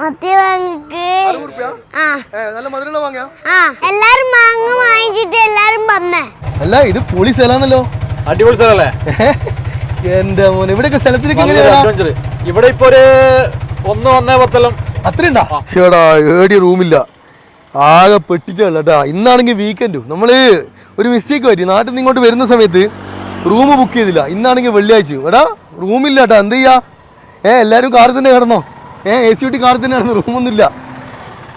മത്തി വാങ്ങിക്ക്. നല്ല മധുരമുള്ള വാങ്ങിയാ എല്ലാരും മാങ്ങ വാങ്ങിച്ചിട്ട് എല്ലാരും വന്നേ. അല്ല ഇത് പൊളി സ്ഥലാന്നല്ലോ അടിപൊളി സ്ഥലല്ലേ എന്റെ മോനെ ഇവിടെ ഇവിടെ ഇപ്പൊ ഒരു ഒന്ന് ഒന്നേ പത്തെല്ലാം അത്രയുണ്ടാ? ഏടി റൂമില്ല. ആകെ പെട്ടിട്ടുള്ള കേട്ടാ ഇന്നാണെങ്കിൽ വീക്കെൻഡും നമ്മൾ ഒരു മിസ്റ്റേക്ക് പറ്റി. നാട്ടിൽ നിന്ന് ഇങ്ങോട്ട് വരുന്ന സമയത്ത് റൂം ബുക്ക് ചെയ്തില്ല. ഇന്നാണെങ്കിൽ വെള്ളിയാഴ്ച. എടാ റൂമില്ല കേട്ടാ എന്ത് ചെയ്യാ? ഏ എല്ലാവരും കാറിൽ തന്നെ കിടന്നോ. ഏ എ സി ടി കാർ തന്നെയാണ് റൂമൊന്നുമില്ല.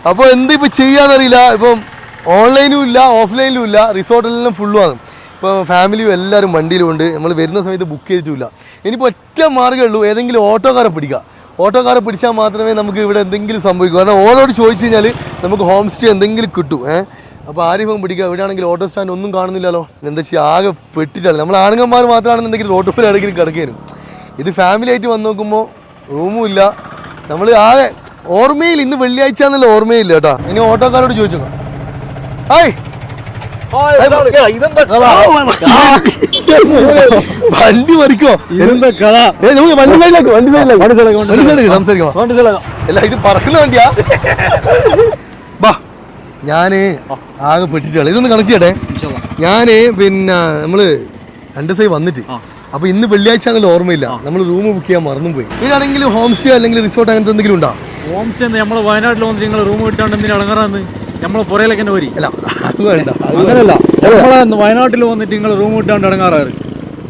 അപ്പോൾ എന്ത് ഇപ്പോൾ ചെയ്യാന്നറിയില്ല. ഇപ്പം ഓൺലൈനും ഇല്ല ഓഫ്ലൈനിലും ഇല്ല റിസോർട്ടിലെല്ലാം ഫുള്ളുമാണ് ഇപ്പോൾ ഫാമിലിയും എല്ലാവരും വണ്ടിയിലും ഉണ്ട് നമ്മൾ വരുന്ന സമയത്ത് ബുക്ക് ചെയ്തിട്ടില്ല ഇനിയിപ്പോൾ ഒറ്റ മാർഗമേ ഉള്ളൂ ഏതെങ്കിലും ഓട്ടോക്കാരെ പിടിക്കുക. ഓട്ടോക്കാരെ പിടിച്ചാൽ മാത്രമേ നമുക്ക് ഇവിടെ എന്തെങ്കിലും സംഭവിക്കൂ. കാരണം ഓരോട് ചോദിച്ചു കഴിഞ്ഞാൽ നമുക്ക് ഹോം സ്റ്റേ എന്തെങ്കിലും കിട്ടും ഏഹ് അപ്പോൾ ആരിഫം പിടിക്കുക? ഇവിടെയാണെങ്കിൽ ഓട്ടോ സ്റ്റാൻഡ് ഒന്നും കാണുന്നില്ലല്ലോ. എന്താ ചെയ്യുക ആകെ പെട്ടിട്ടാണ് നമ്മൾ ആണുങ്ങന്മാർ മാത്രമാണെന്നുണ്ടെങ്കിൽ റോഡ് ഇടയ്ക്ക് കിടക്കാനും ഇത് ഫാമിലി ആയിട്ട് വന്ന് നോക്കുമ്പോൾ റൂമും ഇല്ല. നമ്മൾ ആ ഓർമ്മയിൽ ഇന്ന് വെള്ളിയാഴ്ച എന്നുള്ള ഓർമ്മയില്ല കേട്ടോ. ഇനി ഓട്ടോക്കാരോട് ചോദിച്ചു ഹായ്. വണ്ടി മറിക്കോ. നമുക്ക് വണ്ടി സൈഡിലാക്ക് വണ്ടി സൈഡിലാക്ക്. വണ്ടി സൈഡിലാക്ക്, സംസാരിക്കാം. അല്ല ഇത് പറക്കുന്ന വണ്ടിയാ? ബാ ഞാൻ ആകെ പെട്ടിട്ടാണ് ഇതൊന്ന് കണക്ട് ചെയ്യട്ടെ. ഞാൻ പിന്നെ നമ്മൾ രണ്ട് ദിവസമായി വന്നിട്ട് അപ്പൊ ഇന്ന് വെള്ളിയാഴ്ച ആണെങ്കിൽ ഓർമ്മയില്ല. നമ്മൾ റൂം ബുക്ക് ചെയ്യാൻ മറന്നുപോയി. പോയി ഇവിടെയാണെങ്കിൽ ഹോം സ്റ്റേ അല്ലെങ്കിൽ റിസോർട്ട് അങ്ങനത്തെ എന്തെങ്കിലും ഉണ്ടോ? ഹോം സ്റ്റേ നമ്മൾ വയനാട്ടിൽ വന്നിട്ട് നിങ്ങൾ റൂം കിട്ടാണ്ട് എന്തിനാ ഇറങ്ങാറാന്ന് നമ്മളെ പുറയിലൊക്കെ തന്നെ വരി അല്ല അത് വേണ്ട അങ്ങനല്ല നമ്മളെ വയനാട്ടിൽ വന്നിട്ട് നിങ്ങൾ റൂം കിട്ടാണ്ട് ഇടങ്ങാറാറ്.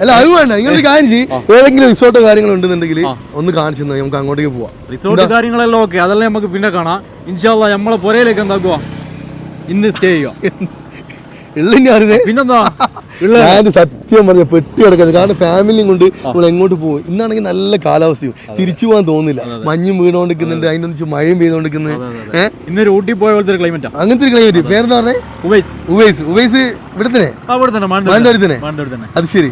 അല്ല അത് വേണ്ട നിങ്ങൾ കാര്യം ചെയ്യും. ഏതെങ്കിലും റിസോർട്ടോ കാര്യങ്ങളോ ഉണ്ടെന്നുണ്ടെങ്കിൽ ഒന്ന് കാണിച്ചു നമുക്ക് അങ്ങോട്ടേക്ക് പോവാം. റിസോർട്ട് കാര്യങ്ങളെല്ലാം ഓക്കെ അതെല്ലാം നമുക്ക് പിന്നെ കാണാം. ഇൻഷാല്ല നമ്മളെ പുരയിലേക്ക് എന്താക്കുക ഇന്ന് സ്റ്റേ ചെയ്യുക. ഉള്ളിന്റെ പിന്നെന്താ? ഞാൻ സത്യം പറഞ്ഞ പെട്ടി കിടക്കുന്നത് കാരണം ഫാമിലിയും കൊണ്ട് നമ്മൾ എങ്ങോട്ട് പോകും? ഇന്നാണെങ്കിൽ നല്ല കാലാവസ്ഥയും. തിരിച്ചു പോകാൻ തോന്നുന്നില്ല മഞ്ഞും വീണോണ്ടിരിക്കുന്നുണ്ട് അതിന്റെ ഒന്നിച്ച് മഴയും പെയ്തോണ്ടിരിക്കുന്നത് ഏഹ് ഇന്നൊരു ഊട്ടി പോയ പോലത്തെ ക്ലൈമറ്റാ അങ്ങനത്തെ ഒരു ക്ലൈമറ്റ് പേരെന്താ പറഞ്ഞേ? ഉവൈസ്. ഉവൈസ്. ഉവൈസ് ഇവിടെ തന്നെ മാനന്തവാടി തന്നെ? അത് ശരി.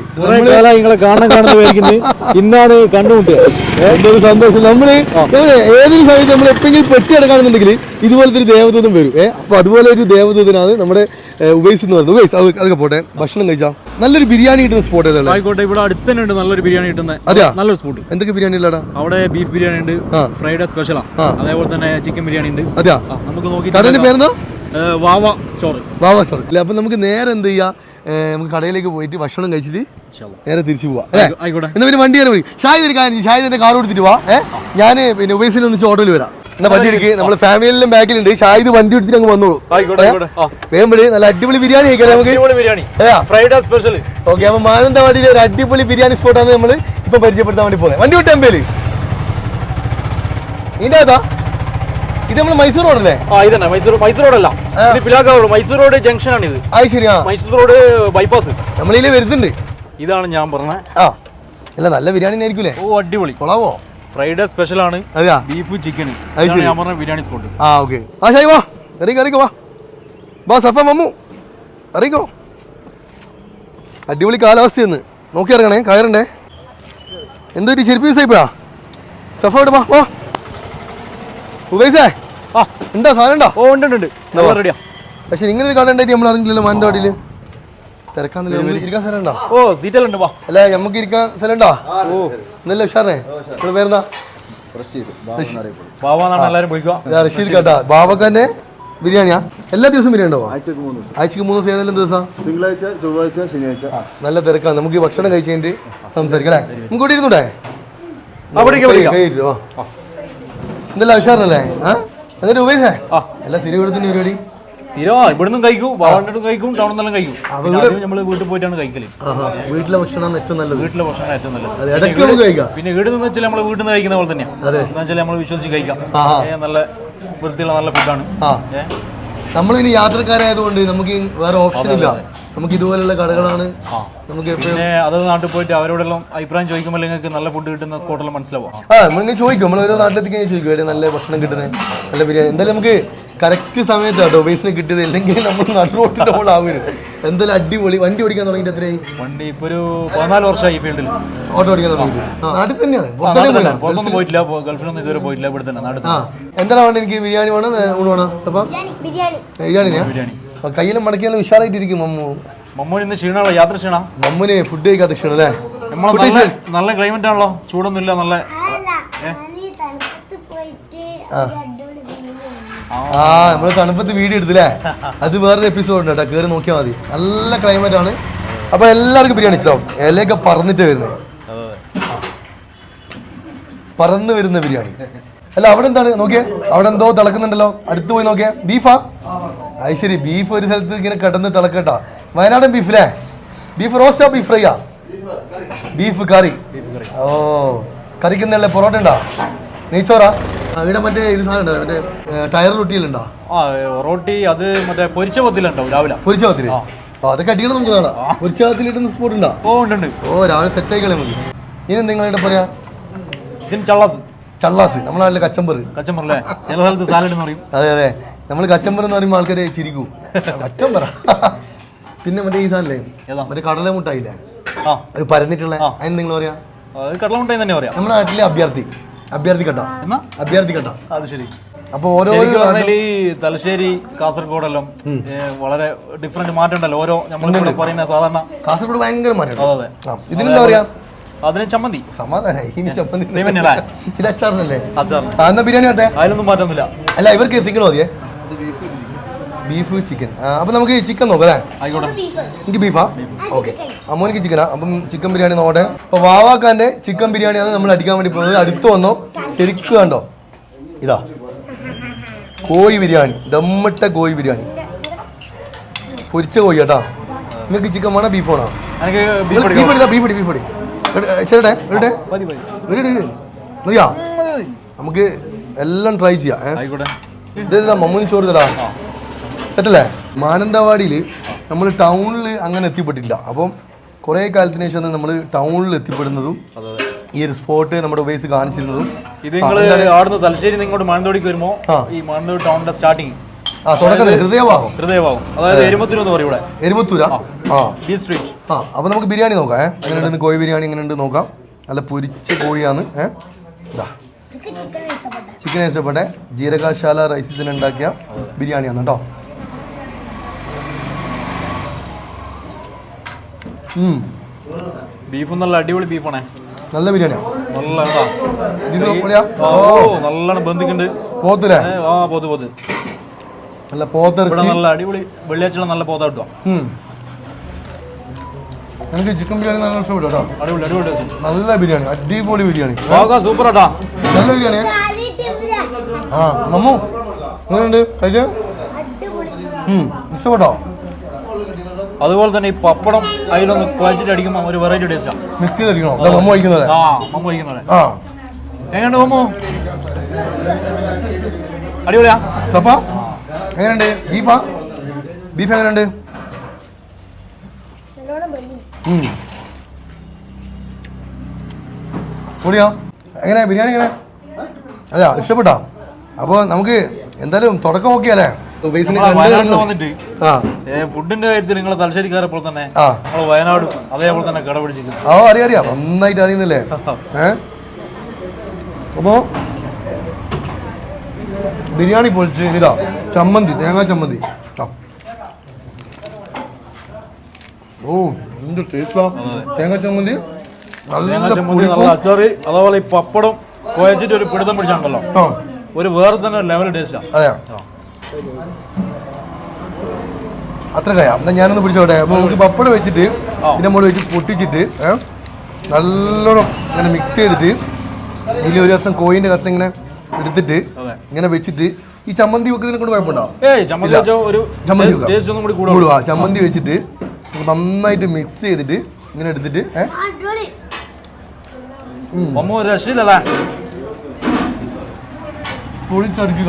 നിങ്ങളെ കാണാൻ കാണുന്ന ഇന്നാണ് കണ്ടുമുട്ടുക സന്തോഷം. നമ്മൾ ഏതൊരു സമയത്ത് നമ്മൾ എപ്പോഴെങ്കിലും പെട്ടി കിടക്കാണെന്നുണ്ടെങ്കിൽ ഇതുപോലത്തെ ഒരു ദേവദൂതം വരും. ഏഹ് അപ്പൊ അതുപോലെ ഒരു ദേവദൂതനാണ് നമ്മുടെ ഉവൈസ് എന്ന് പറയുന്നത്. ഉവൈസ് അതൊക്കെ പോട്ടെ. ഭക്ഷണം കഴിച്ചാ? നല്ലൊരു ബിരിയാണി കിട്ടുന്ന സ്പോട്ട് ഏതാ ആയിക്കോട്ടെ ഇവിടെ അടുത്ത് തന്നെ ഉണ്ട് നല്ലൊരു ബിരിയാണി കിട്ടുന്ന അതെയാ? നല്ലൊരു സ്പോട്ട് എന്തൊക്കെ ബിരിയാണി ഉള്ളടാ? അവിടെ ബീഫ് ബിരിയാണി ഉണ്ട് ഫ്രൈഡ് സ്പെഷ്യലാ. അതേപോലെ തന്നെ ചിക്കൻ ബിരിയാണി ഉണ്ട്. അതെയാ? നമുക്ക് നോക്കി കടയുടെ പേരെന്താ? വാവ സ്റ്റോർ വാവ സ്റ്റോർ അല്ല അപ്പൊ നമുക്ക് നേരെ എന്ത് ചെയ്യാ? നമുക്ക് കടയിലേക്ക് പോയിട്ട് ഭക്ഷണം കഴിച്ചിട്ട് നേരെ തിരിച്ചു പോവാ എന്നാ പിന്നെ വണ്ടി കയറി ഒരു കാര്യം ഷാഹിദ് എന്റെ കാർ കൊടുത്തിട്ട് പോവാ ഞാൻ പിന്നെ ഉബൈസിൽ ഒന്നിച്ച് ഓട്ടോയിൽ വരാം. എന്നാ വണ്ടി എടുക്കുക നമ്മൾ ഫാമിലിയിലും ബാക്കിലുണ്ട് ഷാഹിദ് വണ്ടി എടുത്തിട്ട് അങ്ങ് വന്നോളൂ. നല്ല അടിപൊളി ബിരിയാണി കഴിക്കാം നമുക്ക്. അടിപൊളി ബിരിയാണി. അതെയാ ഫ്രൈഡേ സ്പെഷ്യൽ ഓക്കെ അപ്പൊ മാനന്തവാടിയിലെ ഒരു അടിപൊളി ബിരിയാണി സ്പോട്ടാണ് നമ്മൾ ഇപ്പൊ പരിചയപ്പെടുത്താൻ വേണ്ടി പോകുന്നത് വണ്ടി വിട്ട് എമ്പേൽ ഇതിന്റെ അതാ ഇത് നമ്മൾ മൈസൂർ റോഡല്ലേ? ആ ഇതന്നെ. മൈസൂർ മൈസൂർ റോഡല്ല. ഇത് Pilakkavu road. Mysore road junction ആണ് ഇത് അത് ശരിയാ മൈസൂർ റോഡ് ബൈപ്പാസ് നമ്മളിതിൽ വരുന്നുണ്ട്. ഇതാണ് ഞാൻ പറഞ്ഞത് ആ. അല്ല നല്ല ബിരിയാണി ആയിരിക്കൂലേ ഓ അടിപൊളി. കൊളാവോ ഫ്രൈഡേ സ്പെഷ്യൽ ആണ് അതെയാ? ബീഫ് ചിക്കൻ ഞാൻ പറഞ്ഞ ബിരിയാണി സ്പോട്ട് ആ ഓക്കെ ആ ഷായി വാ. ഇറങ്ങിക്കോ ഇറങ്ങിക്കോ വാ. വാ സഫ മമ്മു. ഇറങ്ങിക്കോ. അടിപൊളി കാലാവസ്ഥയെന്ന്. നോക്കി ഇറങ്ങണേ കയറണ്ടേ? എന്തൊരു ചെരുപ്പ് പീസായിപ്പോഴാ സഫ ഇവിടെ വാ വാ. ഉബൈസേ ആ. ഉണ്ടോ സാധനം ഉണ്ടോ? ഓ ഉണ്ട് ഉണ്ട്, ഉണ്ട്. റെഡിയാ പക്ഷെ ഇങ്ങനെ ഒരു കാലം ഉണ്ടായിട്ട് നമ്മൾ അറിഞ്ഞില്ലല്ലോ മാനന്തവാടിയിൽ തിരക്കാന്നില്ല? ഓ സീറ്റെല്ലാം ഉണ്ട് വാ. അല്ല നമുക്ക് ഇരിക്കാൻ സ്ഥലം ഉണ്ടോ ഇന്നല്ലേ ഉഷാറേ? ഇവിടെ പേരെന്താ? റഷീദ്. കേട്ടാ. ബാബക്കാന്റെ ബിരിയാണിയാ? എല്ലാ ദിവസവും ബിരിയാണി ഉണ്ടാവും ആഴ്ചക്ക് മൂന്ന് ദിവസം. ഏതെല്ലാം ദിവസം തിങ്കളാഴ്ച ചൊവ്വാഴ്ച ശനിയാഴ്ച. നല്ല തിരക്കാണ് നമുക്ക് ഈ ഭക്ഷണം കഴിച്ച് കഴിഞ്ഞിട്ട് സംസാരിക്കാം അല്ലേ? നമുക്ക് ഇവിടെ ഇരുന്നൂടെ? അവിടേക്ക് വിളിക്കാം കൈ ഇട്ടോ എന്തല്ല ഉഷാറല്ലേ ആ? എന്നിട്ട് ഉപയോഗിച്ചേ. എല്ലാ സ്ഥിരം ഇവിടുത്തെ പരിപാടി? സ്ഥിരമാ. ഇവിടുന്നും കഴിക്കും വാവാണ്ടിട്ടും കഴിക്കും ടൗണിൽ നിന്നെല്ലാം കഴിക്കും. നമ്മൾ വീട്ടിൽ പോയിട്ടാണ് കഴിക്കൽ. വീട്ടിലെ ഭക്ഷണമാണ് ഏറ്റവും നല്ലത്. വീട്ടിലെ ഭക്ഷണം ഏറ്റവും നല്ലത്. പിന്നെ വീട് നിന്ന് വെച്ചാൽ നമ്മൾ വീട്ടിൽ നിന്ന് കഴിക്കുന്ന പോലെ തന്നെയാണ്. എന്ന് വെച്ചാൽ നമ്മൾ വിശ്വസിച്ച് കഴിക്കാം. നല്ല വൃത്തിയുള്ള നല്ല ഫുഡാണ്. നമ്മളിനി യാത്രക്കാരായതുകൊണ്ട് നമുക്ക് വേറെ ഓപ്ഷൻ ഇല്ല. നമുക്ക് ഇതുപോലുള്ള കടകളാണ് നമുക്ക് പിന്നെ അത് നാട്ടിൽ പോയിട്ട് അവരോടെല്ലാം അഭിപ്രായം ചോദിക്കുമ്പോൾ നിങ്ങൾക്ക് നല്ല ഫുഡ് കിട്ടുന്ന സ്പോട്ടെല്ലാം മനസ്സിലാവും? ആ നമ്മളിങ്ങനെ ചോദിക്കും. നമ്മൾ ഓരോ നാട്ടിലെത്തിക്കാൻ ചോദിക്കും. നല്ല ഭക്ഷണം കിട്ടുന്നത് നല്ല ബിരിയാണി. എന്തായാലും നമുക്ക് കറക്റ്റ് സമയത്ത് കേട്ടോ ബേസിന് കിട്ടിയത് ഇല്ലെങ്കിൽ നമ്മൾ നടുറോട്ടിന്റെ ഹോൾ ആവരും എന്തായാലും അടിപൊളി. വണ്ടി ഓടിക്കാൻ തുടങ്ങിയിട്ട് എത്രയായി? വണ്ടി ഇപ്പൊ ഒരു പതിനാല് വർഷമായി ഫീൽഡിൽ. ഓട്ടോ ഓടിക്കാൻ തുടങ്ങിയിട്ട് നാട്ടിൽ തന്നെയാണ്. പുറത്തൊന്നും പോയിട്ടില്ല. ഗൾഫിലൊന്നും ഇതുവരെ പോയിട്ടില്ല. ഇവിടെ തന്നെ നാട്ടിൽ എന്താണ് വേണ്ടത് എനിക്ക് ബിരിയാണി വേണം ഊണ് വേണം? അപ്പം? ബിരിയാണി ബിരിയാണിയാ ബിരിയാണി അപ്പൊ കയ്യിലും മടക്കിയാലും വിശാലായിട്ടിരിക്കും മമ്മു. മമ്മൂന് ഇന്ന് ക്ഷീണമുള്ള യാത്ര ക്ഷീണ? മമ്മൂന് ഫുഡ് കഴിക്കാത്ത ക്ഷീണം അല്ലേ നമ്മളെ നല്ല ക്ലൈമറ്റ് ആണല്ലോ. ചൂടൊന്നും ഇല്ല നല്ല ഞാൻ ഈ തണുപ്പത്ത് പോയിട്ട് ആ. നമ്മൾ തണുപ്പത്ത് വീഡിയോ എടുത്തില്ലേ? അത് വേറൊരു എപ്പിസോഡ് ഉണ്ട് കേട്ടോ. കയറി നോക്കിയാൽ മതി. നല്ല ക്ലൈമറ്റ് ആണ്. അപ്പൊ എല്ലാവർക്കും ബിരിയാണി ഇഷ്ടമാവും ഇലയൊക്കെ പറന്നിട്ട് വരുന്നത് പറന്ന് വരുന്ന ബിരിയാണി. അല്ല അവിടെ എന്താണ്? നോക്കിയേ. അവിടെ എന്തോ തിളക്കുന്നുണ്ടല്ലോ. അടുത്ത് പോയി നോക്കിയേ. ബീഫാ? അത് ശരി. ബീഫ് ഒരു സ്ഥലത്ത് ഇങ്ങനെ കിടന്ന് തിളക്കട്ടാ. വയനാടൻ ബീഫിലേ ബീഫ് റോസ്റ്റാ ബീഫ് ഫ്രൈയാ ബീഫ് കറി. ഓ കറിക്കുന്നല്ലേ പൊറോട്ട ഉണ്ടോ? നെയ്ച്ചോറാ? ഇവിടെ മറ്റേ ഇത് സാധനം മറ്റേ ടയർ റൊട്ടിയിലുണ്ടോ ആ റോട്ടി അത് മറ്റേ പൊരിച്ച പത്തിലുണ്ടാവും രാവിലെ പൊരിച്ച പത്തിൽ അതൊക്കെ അടിക്കണം നമുക്ക് കാണാം. പൊരിച്ച പത്തിൽ സ്പോട്ട് ഉണ്ടോ ഓ ഉണ്ട് ഉണ്ട് ഓ രാവിലെ സെറ്റ് ആയിക്കളെ മതി ഇനി നിങ്ങളുടെ പറയാ? ഇതിന് ചള്ളാസ്. ചള്ളാസ്. നമ്മളെ നാട്ടിലെ കച്ചമ്പർ. കച്ചമ്പറല്ലേ ചില സ്ഥലത്ത് സാലഡ് എന്ന് പറയും. അതെ അതെ. നമ്മൾ കച്ചമ്പർ എന്ന് പറയുമ്പോൾ ആൾക്കാരെ ചിരിക്കും. കച്ചമ്പറ? പിന്നെ മറ്റേ ഈ സാധനല്ലേ? മറ്റേ കടല മുട്ടായില്ലേ ആ. ഒരു പരന്നിട്ടുള്ള അതിന് നിങ്ങൾ പറയാ? കടല മുട്ടായി തന്നെ പറയാം. നമ്മുടെ നാട്ടിലെ അഭ്യർത്ഥി. അഭ്യർത്ഥി കട്ട എന്നാ? അഭ്യർത്ഥി അത് ശരി. അപ്പൊ ഓരോ ഈ തലശ്ശേരി കാസർഗോഡെല്ലാം എല്ലാം വളരെ ഡിഫറെന്റ് മാറ്റം ഉണ്ടല്ലോ ഓരോ നമ്മളിവിടെ പറയുന്ന സാധാരണ കാസർഗോഡ് ഭയങ്കര മാറ്റം അതെ ഇതിനെന്താ പറയാ? അതിന് ചമ്മന്തി. സമാധാനായി. ഇനി? ഇത് അച്ചാറിനല്ലേ? അച്ചാർ എന്നാ ബിരിയാണി ആട്ടെ? അതിലൊന്നും മാറ്റമൊന്നുമില്ല. അല്ല ഇവർക്ക് സിഗ്നോ മതിയേ? ബീഫ് ചിക്കൻ അപ്പൊ നമുക്ക് ചിക്കൻ നോക്കാം അല്ലേ? എനിക്ക് ബീഫാ ഓക്കെ അമ്മോനിക്ക് ചിക്കനാ അപ്പം ചിക്കൻ ബിരിയാണി നോക്കട്ടെ. അപ്പൊ വാവാക്കാന്റെ ചിക്കൻ ബിരിയാണിയാണ് നമ്മൾ അടിക്കാൻ വേണ്ടി പോകുന്നത്. അടുത്ത് വന്നോ. ശരിക്കും കണ്ടോ. ഇതാ. കോഴി ബിരിയാണി. ദമ്മിട്ട കോഴി ബിരിയാണി. പൊരിച്ച കോഴി കേട്ടാ. നിങ്ങൾക്ക് ചിക്കൻ വേണോ ബീഫ് വേണോ? ബീഫ് എടുത്താ ബീഫ് ബീഫ് ഇട്. മതിയാ? നമുക്ക് എല്ലാം ട്രൈ ചെയ്യാം ഇതെല്ലാം മമ്മൂനി ചോറ് തരാ? സെറ്റല്ലേ മാനന്തവാടിയിൽ നമ്മൾ ടൗണിൽ അങ്ങനെ എത്തിപ്പെട്ടില്ല അപ്പം കുറേ കാലത്തിന് ശേഷം നമ്മൾ ടൗണിൽ എത്തിപ്പെടുന്നതും ഈ ഒരു സ്പോട്ട് നമ്മുടെ ഉപയോഗിച്ച് കാണിച്ചിരുന്നതും. ഇത് നിങ്ങൾ അവിടുന്ന് തലശ്ശേരി നിങ്ങോട്ട് ഇങ്ങോട്ട് മാനന്തവാടിക്ക് വരുമ്പോൾ ഈ മാനന്തവാടി ടൗണിന്റെ സ്റ്റാർട്ടിങ് ആ തുടക്കത്തിൽ ഹൃദയഭാഗം. ഹൃദയഭാഗം. അതായത് എരുമത്തിനു എന്ന് പറയും ഇവിടെ. എരുമത്തൂര? ആ. ബി സ്ട്രീറ്റ് ആ അപ്പോൾ നമുക്ക് ബിരിയാണി നോക്കാം ഏഹ് എങ്ങനെയുണ്ട് കോഴി ബിരിയാണി എങ്ങനെയുണ്ട് നോക്കാം. നല്ല പൊരിച്ച കോഴിയാണ് ഏഹ് ഇതാ ചിക്കൻ ഇഷ്ടപ്പെട്ടെ. ജീരകശാല റൈസിന് ഉണ്ടാക്കിയ ബിരിയാണിയാണ് കേട്ടോ. ബീഫും നല്ല അടിപൊളി ബീഫാണേ. നല്ല ബിരിയാണിയാണ് നല്ല കേട്ടോ. ഇത് ഓ നല്ലോണം ബന്ധിക്കുന്നുണ്ട്. പോത്തില്ലേ ആ പോത്ത് പോത്ത്. നല്ല പോത്തിറച്ചി നല്ല അടിപൊളി വെള്ളിയാഴ്ച നല്ല പോത്ത കിട്ടുക. എനിക്ക് ചിക്കൻ ബിരിയാണി നല്ല ഇഷ്ടപ്പെട്ടു കേട്ടോ. അടിപൊളി അടിപൊളി നല്ല ബിരിയാണി അടിപൊളി ബിരിയാണി. സൂപ്പർ ആട്ടാ നല്ല ബിരിയാണി. ആ മമ്മു എങ്ങനെയുണ്ട്? കഴിച്ച? ഇഷ്ടപ്പെട്ടോ? അതുപോലെ തന്നെ ഈ പപ്പടം അതിലൊന്ന് കുഴച്ചിട്ട് അടിക്കുമ്പോൾ ഒരു വെറൈറ്റി ടേസ്റ്റാണ് മിക്സ് ചെയ്തടിക്കണോ മമ്മു കഴിക്കുന്നത് ആ മമ്മ കഴിക്കുന്നവിടെ ആ. എങ്ങനെയുണ്ട് മമ്മു? അടിപൊളിയാ? സഫ എങ്ങനെയുണ്ട്? ബീഫാ? ബീഫ് എങ്ങനെയുണ്ട്. പൊളിയാ. എങ്ങനെ ബിരിയാണി എങ്ങനെ? അതെയാ ഇഷ്ടപ്പെട്ടോ? അപ്പോൾ നമുക്ക് എന്തായാലും തുടക്കം നോക്കിയാലേ? ഉബൈസിനെ ആ. ഫുഡിന്റെ കാര്യത്തിൽ നിങ്ങൾ തലശ്ശേരിക്കാരെ പോലെ തന്നെ ആ. നമ്മൾ വയനാട് അതേപോലെ തന്നെ കടപിടിച്ചിരിക്കുന്നു. ഓ അറിയാം അറിയാം. നന്നായിട്ട് അറിയുന്നില്ലേ? അപ്പോ ബിരിയാണി പൊളിച്ച് ഇതാ ചമ്മന്തി തേങ്ങാ ചമ്മന്തി. ആ. ഓ എന്ത് ടേസ്റ്റാ തേങ്ങാ ചമ്മന്തി നല്ല അച്ചാറ് അതുപോലെ ഈ പപ്പടം കുഴച്ചിട്ട് ഒരു പിടുത്തം പിടിച്ചാണല്ലോ ഒരു വേറെ തന്നെ ലെവൽ ടേസ്റ്റാ അതെയാ? അത്ര കയ എന്നാ ഞാനൊന്ന് പിടിച്ചോട്ടെ. അപ്പൊ നമുക്ക് പപ്പടം വെച്ചിട്ട് ഇതിന്റെ മുകളിൽ വെച്ച് പൊട്ടിച്ചിട്ട് നല്ലോണം ഇങ്ങനെ മിക്സ് ചെയ്തിട്ട് ഇതിൽ ഒരു കഷ്ണം കോയിന്റെ കഷ്ണം ഇങ്ങനെ എടുത്തിട്ട് ഇങ്ങനെ വെച്ചിട്ട് ഈ ചമ്മന്തി വെക്കുന്നതിനെ കൊണ്ട് കുഴപ്പമുണ്ടാവും ഏയ് ചമ്മന്തി ഒരു ചമ്മന്തി ഒന്നും കൂടി കൂടും. ചമ്മന്തി വെച്ചിട്ട് നന്നായിട്ട് മിക്സ് ചെയ്തിട്ട് ഇങ്ങനെ എടുത്തിട്ട് പൊളിച്ചടുക്കി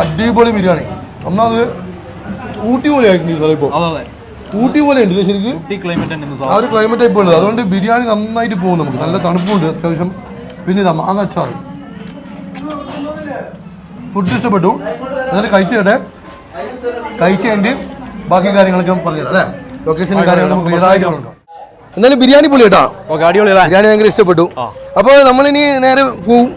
അടിപൊളി ബിരിയാണി. ഒന്നാമത് ഊട്ടി പോലെ ആയിട്ടുണ്ട് സാറേ ഇപ്പോൾ ഊട്ടി പോലെ ഉണ്ട് ശരിക്കും. ആ ഒരു ക്ലൈമറ്റ് ടൈപ്പ് ഉള്ളത്. അതുകൊണ്ട് ബിരിയാണി നന്നായിട്ട് പോകും നമുക്ക്. നല്ല തണുപ്പുണ്ട് അത്യാവശ്യം. പിന്നെ ഇതാ മാങ്ങ അച്ചാർ ഫുഡ് ഇഷ്ടപ്പെട്ടു. അതായത് കഴിച്ചു കേട്ടെ. കഴിച്ച് കഴിഞ്ഞ് ബാക്കി കാര്യങ്ങളൊക്കെ പറഞ്ഞുതരാം അല്ലേ? ലൊക്കേഷനും കാര്യങ്ങളും ക്ലിയർ ആയിട്ട് എന്നാലും ബിരിയാണി പൊളി കേട്ടാ ബിരിയാണി ഭയങ്കര ഇഷ്ടപ്പെട്ടു. അപ്പൊ അപ്പോൾ നമ്മളിനി നേരെ പോവും.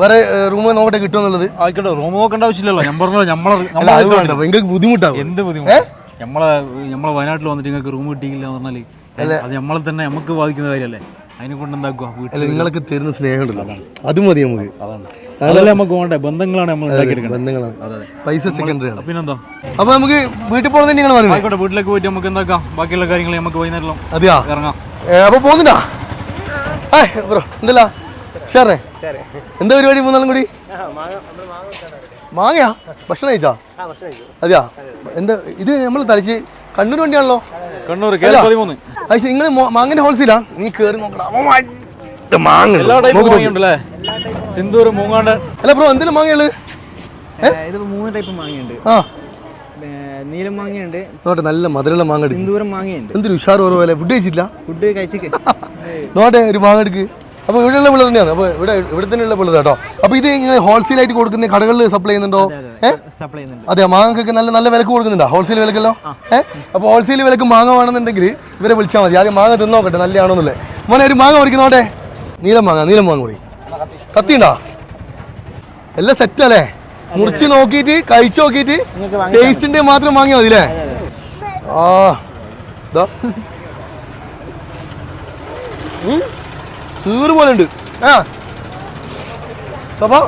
വേറെ റൂം നോക്കട്ടെ കിട്ടുമെന്നുള്ളത്? ആയിക്കോട്ടെ റൂം നോക്കേണ്ട ആവശ്യമില്ലല്ലോ. ഞാൻ പറഞ്ഞല്ലോ നമ്മളെ ബുദ്ധിമുട്ടാവും. എന്ത് ബുദ്ധിമുട്ട്? നമ്മളെ നമ്മളെ വയനാട്ടിൽ വന്നിട്ട് നിങ്ങൾക്ക് റൂം കിട്ടിയില്ല എന്ന് പറഞ്ഞാൽ അത് നമ്മളെ തന്നെ നമുക്ക് ബാധിക്കുന്ന കാര്യമല്ലേ? അതിനെ കൊണ്ട് എന്താക്കുക? അല്ല വീട്ടിൽ നിങ്ങളൊക്കെ തരുന്ന സ്നേഹം അത് മതി നമുക്ക്. അതല്ലേ നമുക്ക് വേണ്ടേ? ബന്ധങ്ങളാണ് നമ്മൾ ബന്ധങ്ങളാണ്. പൈസ സെക്കൻഡറി ആണ്. പിന്നെന്താ? അപ്പൊ നമുക്ക് വീട്ടിൽ പോകുന്നത് നിങ്ങൾ ആയിക്കോട്ടെ വീട്ടിലേക്ക് പോയിട്ട് നമുക്ക് എന്താക്കാം? ബാക്കിയുള്ള കാര്യങ്ങൾ നമുക്ക് വൈകുന്നേരം അതെയാ? ഇറങ്ങാം. അപ്പൊ പോകുന്നുണ്ടാ? ബ്രോ എന്തല്ല? ഷാറേ എന്താ പരിപാടി മൂന്നാലും കൂടി? മാങ്ങയാ? ഭക്ഷണം കഴിച്ചാ? അതെയാ? എന്താ ഇത് നമ്മൾ തലശ്ശേരി കണ്ണൂർ വണ്ടിയാണല്ലോ? കണ്ണൂർ നിങ്ങൾ മാങ്ങന്റെ ഹോൾസെയിലാ? നീ കേറി നോക്കടാ. മാങ്ങ സിന്ദൂർ മൂങ്ങാണ്ട്. അല്ല ബ്രോ എന്തിനും മാങ്ങയുള്ളത് ഇത് മൂന്ന് ടൈപ്പ് മാങ്ങയുണ്ട്. ആ. നീലം മാങ്ങയുണ്ട്. നോട്ടെ നല്ല മധുരമുള്ള മാങ്ങ എടുക്ക്. സിന്ദൂരം മാങ്ങയുണ്ട്. എന്തൊരു ഉഷാർ ഫുഡ് കഴിച്ചില്ല ഫുഡ് കഴിച്ചിട്ട് നോട്ടെ ഒരു മാങ്ങ എടുക്ക്. അപ്പോൾ ഇവിടെയുള്ള പിള്ളേർ തന്നെയാണ്. അപ്പോൾ ഇവിടെ ഇവിടെ തന്നെയുള്ള പിള്ളേർ കേട്ടോ അപ്പോൾ ഇത് ഇങ്ങനെ ഹോൾസെയിൽ ആയിട്ട് കൊടുക്കുന്ന കടകളിൽ സപ്ലൈ ചെയ്യുന്നുണ്ടോ? ഏ? സപ്ലൈ ചെയ്യുന്നുണ്ട്. അതെ മാങ്ങക്കൊക്കെ നല്ല നല്ല വിലക്ക് കൊടുക്കുന്നുണ്ടോ? ഹോൾസെയിൽ വിലക്കല്ലോ? ഏ? അപ്പോൾ ഹോൾസെയിൽ വിലക്ക് മാങ്ങ വേണമെന്നുണ്ടെങ്കിൽ ഇവരെ വിളിച്ചാൽ മതി. ആദ്യം മാങ്ങ തിന്നോക്കട്ടെ നല്ലതാണോ എന്നല്ലേ മോനെ ഒരു മാങ്ങ മുറിക്കുന്നോട്ടെ നീലം മാങ്ങ നീലം മാങ്ങ മുറി. കത്തിയുണ്ടോ? എല്ലാം സെറ്റ് അല്ലേ? മുറിച്ച് നോക്കിയിട്ട് കഴിച്ചു നോക്കിയിട്ട് ടേസ്റ്റിന്റെ മാത്രം വാങ്ങിയാൽ മതി അല്ലേ? ആ. ഇതാ. സീറ് പോലെ ഉണ്ട് ആ അപ്പൊ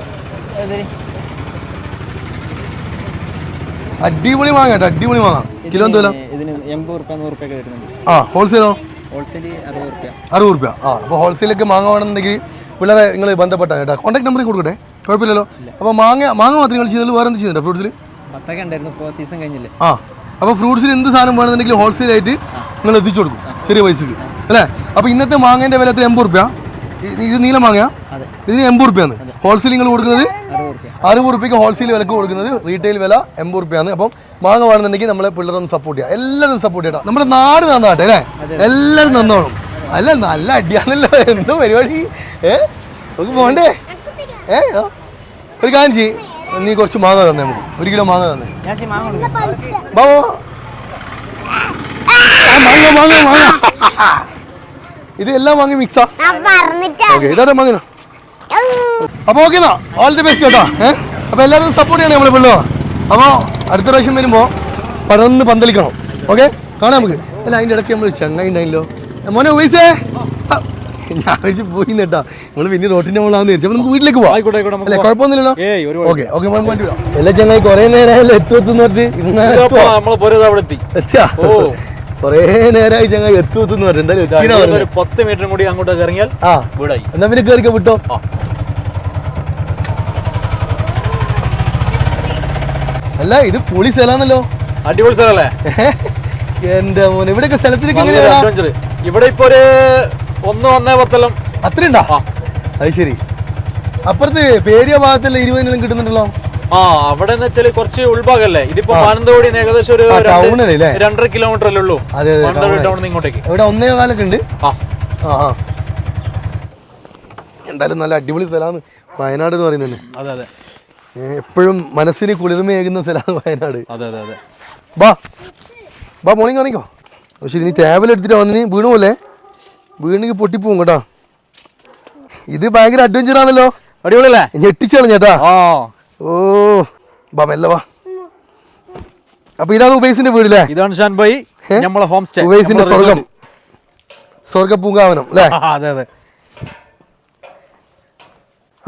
അടിപൊളി മാങ്ങ കേട്ടോ അടിപൊളി മാങ്ങ. കിലോ എന്തോ ഇതിന് എൺപത് റുപ്യ നൂറ് റുപ്യ വരുന്നുണ്ട്. ആ ഹോൾസെയിലോ? ഹോൾസെയിൽ അറുപത് റുപ്യ. അറുപത് റുപ്യ. ആ അപ്പോൾ ഹോൾസെയിലൊക്കെ മാങ്ങ വേണമെന്നുണ്ടെങ്കിൽ പിള്ളേരെ നിങ്ങൾ ബന്ധപ്പെട്ടാ. കേട്ടോ കോൺടാക്ട് നമ്പർ കൊടുക്കട്ടെ? കുഴപ്പമില്ലല്ലോ? അപ്പോൾ മാങ്ങ മാങ്ങ മാത്രം നിങ്ങൾ ചെയ്തത് വേറെ എന്ത് ചെയ്യുന്നുണ്ടോ ഫ്രൂട്ട്സിൽ പത്തൊക്കെ ഉണ്ടായിരുന്നു ഇപ്പോൾ സീസൺ കഴിഞ്ഞില്ലേ. ആ അപ്പോൾ ഫ്രൂട്ട്സിൽ എന്ത് സാധനം വേണമെന്നുണ്ടെങ്കിൽ ഹോൾസെയിൽ ആയിട്ട് നിങ്ങൾ എത്തിച്ചു കൊടുക്കും ചെറിയ പൈസക്ക്. അല്ലേ? അപ്പോൾ ഇന്നത്തെ മാങ്ങേന്റെ വില എത്ര? എൺപത് റുപ്യ. ഇത് നീല അതെ. ഇതിന് എൺപത് റുപ്യാണ്. ഹോൾസെയിൽ നിങ്ങൾ കൊടുക്കുന്നത് അറുപത് റുപ്യ. അറുപത് റുപ്യക്ക് ഹോൾസെയിൽ വിലക്ക് കൊടുക്കുന്നത് റീറ്റെയിൽ വില എൺപത് റുപ്യാണ്. അപ്പം മാങ്ങ വേണമെന്നുണ്ടെങ്കിൽ നമ്മളെ പിള്ളേരൊന്ന് സപ്പോർട്ട് ചെയ്യാം. എല്ലാവരും സപ്പോർട്ട് ചെയ്യാം നമ്മുടെ നാട് നന്നാട്ടെ അല്ലേ? എല്ലാവരും നന്നോളും അല്ല നല്ല അടിയാണല്ലോ. എന്തോ പരിപാടി? ഏ? നമുക്ക് പോണ്ടേ? ഏ? ഒരു കാര്യം ചെയ്യ്. നീ കുറച്ച് മാങ്ങ തന്നെ നമുക്ക്. ഒരു കിലോ മാങ്ങ തന്നെ. ബാബോ. മാങ്ങ മാങ്ങ മാങ്ങ. ഇത് എല്ലാം വാങ്ങി മിക്സാ ഓക്കെ അപ്പൊ ഓക്കെ എന്നാ. ഓൾ ദി ബെസ്റ്റ് കേട്ടോ ഏഹ് അപ്പൊ എല്ലാവരും സപ്പോർട്ട് ചെയ്യണം നമ്മളെ പിള്ളോ അപ്പൊ അടുത്ത പ്രാവശ്യം വരുമ്പോ പടർന്ന് പന്തലിക്കണം. ഓക്കെ കാണാം നമുക്ക്. അല്ല അതിന്റെ ഇടയ്ക്ക് നമ്മൾ ചങ്ങായി ഉണ്ടായില്ലോ. മോനെ ഉപയോഗിച്ചേ ഞാൻ വിളിച്ച് പോയി കേട്ടോ. നമ്മൾ പിന്നെ റോട്ടിന്റെ മുകളിലാന്ന് വിചാരിച്ചു. നമുക്ക് വീട്ടിലേക്ക് പോവാം. അല്ലേ കുഴപ്പമൊന്നുമില്ലല്ലോ? ഏയ് ഒരു ഓക്കെ ഓക്കെ മോൻ വേണ്ടി വിടാം എല്ലാ ചങ്ങായി കുറെ നേരമായല്ലോ എത്തുമെന്ന് പറഞ്ഞിട്ട് എത്തിയാ? ഓ. കൊറേ നേരമായി ചങ്ങായി എത്തുന്നു പറഞ്ഞു. എന്തായാലും പത്ത് മീറ്റർ കൂടി അങ്ങോട്ടേക്ക് ഇറങ്ങിയാൽ ആ. വീടായി. എന്നാ പിന്നെ കയറിക്ക വിട്ടോ. അല്ല ഇത് പൊളി സ്ഥലാന്നല്ലോ അടിപൊളി സ്ഥലല്ലേ എന്റെ മോനെ ഇവിടെയൊക്കെ സ്ഥലത്തിലേക്ക് ഇവിടെ ഇപ്പൊ ഒരു ഒന്ന് ഒന്നേ പത്തെല്ലാം അത്രയുണ്ടാ. അത് ശരി. അപ്പുറത്ത് പേരിയ ഭാഗത്തല്ല ഇരുപതിനെല്ലാം കിട്ടുന്നുണ്ടല്ലോ. ആ അവിടെ എന്ന് വെച്ചാൽ കുറച്ച് ഉൾഭാഗല്ലേ? ഇതിപ്പോ മാനന്തവാടി ഏകദേശം ഒരു? രണ്ടര കിലോമീറ്റർ അല്ലേ ഉള്ളൂ മാനന്തവാടി ടൗണിൽ ഇങ്ങോട്ടേക്ക്. ഇവിടെ ഒന്നേ കാലൊക്കെ ഉണ്ട്. എന്തായാലും നല്ല അടിപൊളി സ്ഥലമാണ് വയനാട് എന്ന് പറയുന്നത് അതെ അതെ. എപ്പോഴും മനസ്സിന് കുളിർമയേകുന്ന സ്ഥലമാണ് വയനാട്. അതെ അതെ അതെ. ബാ. ബാ മോർണിംഗ് കാണിക്കോ? പക്ഷെ നീ ടേബിൾ എടുത്തിട്ട് വന്നിന് വീണു പോലെ വീണെങ്കിൽ പൊട്ടിപ്പോവും കേട്ടോ. ഇത് ഭയങ്കര അഡ്വഞ്ചർ ആണല്ലോ. അടിപൊളിയല്ലേ? ഞെട്ടിച്ചു കളഞ്ഞേട്ടാ ഓ ബാ മെല്ലെ വാ. അപ്പൊ ഇതാണ് ഉബൈസിന്റെ വീടില്ലേ? ഇതാണ് ഷാൻ ഭായി നമ്മളെ ഹോം സ്റ്റേ ഉബൈസിന്റെ സ്വർഗം. സ്വർഗ പൂങ്കാവനം അല്ലേ? അതെ അതെ.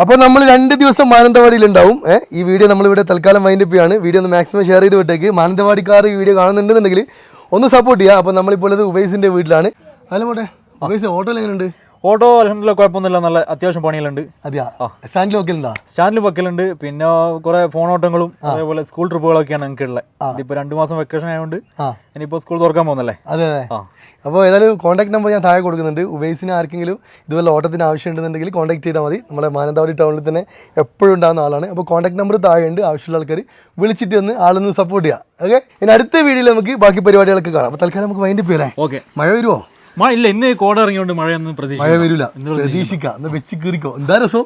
അപ്പോൾ നമ്മൾ രണ്ട് ദിവസം മാനന്തവാടിയിൽ ഉണ്ടാവും ഏഹ് ഈ വീഡിയോ നമ്മൾ ഇവിടെ തൽക്കാലം വൈൻഡ് അപ്പ് ചെയ്യാണ്. വീഡിയോ ഒന്ന് മാക്സിമം ഷെയർ ചെയ്ത് വിട്ടേക്ക്. മാനന്തവാടിക്കാർ ഈ വീഡിയോ കാണുന്നുണ്ടെന്നുണ്ടെങ്കിൽ ഒന്ന് സപ്പോർട്ട് ചെയ്യുക അപ്പോൾ നമ്മളിപ്പോൾ ഉള്ളത് ഉബൈസിന്റെ വീട്ടിലാണ്. അല്ല പോട്ടെ ഉബൈസ് ഹോട്ടൽ എങ്ങനെയുണ്ട്? ഓട്ടോ അലഹമില്ല കുഴപ്പമൊന്നുമില്ല. നല്ല അത്യാവശ്യം പണികളുണ്ട്. സ്റ്റാൻഡിൽ വെക്കലുണ്ടാ? സ്റ്റാൻഡിൽ വെക്കലുണ്ട്. പിന്നെ കുറെ ഫോൺ ഓട്ടങ്ങളും അതേപോലെ സ്കൂൾ ട്രിപ്പുകളൊക്കെയാണ് ഞങ്ങൾക്ക് ഉള്ളത്. ഇതിപ്പോ രണ്ടു മാസം വെക്കേഷൻ ആയതുകൊണ്ട് ഇനിയിപ്പോ സ്കൂൾ തുറക്കാൻ പോകുന്നല്ലേ അതെ അതെ. അപ്പൊ അപ്പോൾ ഏതായാലും കോൺടാക്ട് നമ്പർ ഞാൻ താഴെ കൊടുക്കുന്നുണ്ട്. ഉബേസിന് ആർക്കെങ്കിലും ഇതുപോലെ ഓട്ടത്തിന് ആവശ്യം ഉണ്ടെന്നുണ്ടെങ്കിൽ കോൺടാക്ട് ചെയ്താൽ മതി. നമ്മുടെ മാനന്തവാടി ടൗണിൽ തന്നെ എപ്പോഴും ഉണ്ടാകുന്ന ആളാണ്. അപ്പോൾ കോൺടാക്ട് നമ്പർ താഴെ ഉണ്ട് ആവശ്യമുള്ള ആൾക്കാർ വിളിച്ചിട്ട് വന്ന് ആളൊന്ന് സപ്പോർട്ട് ചെയ്യാം. ഓക്കെ ഇനി അടുത്ത വീഡിയോയിൽ നമുക്ക് ബാക്കി പരിപാടികളൊക്കെ കാണാം. അപ്പോൾ തൽക്കാലം നമുക്ക് വൈൻഡ് ചെയ്യല്ലേ ഓക്കെ മഴ വരുമോ മഴ ഇല്ല ഇന്ന് കോട ഇറങ്ങിയോണ്ട് മഴയൊന്നും പ്രതീക്ഷ മഴ വരില്ല. പ്രതീക്ഷിക്കാം. എന്നാ വെച്ച് കീറിക്കോ. എന്താ രസം?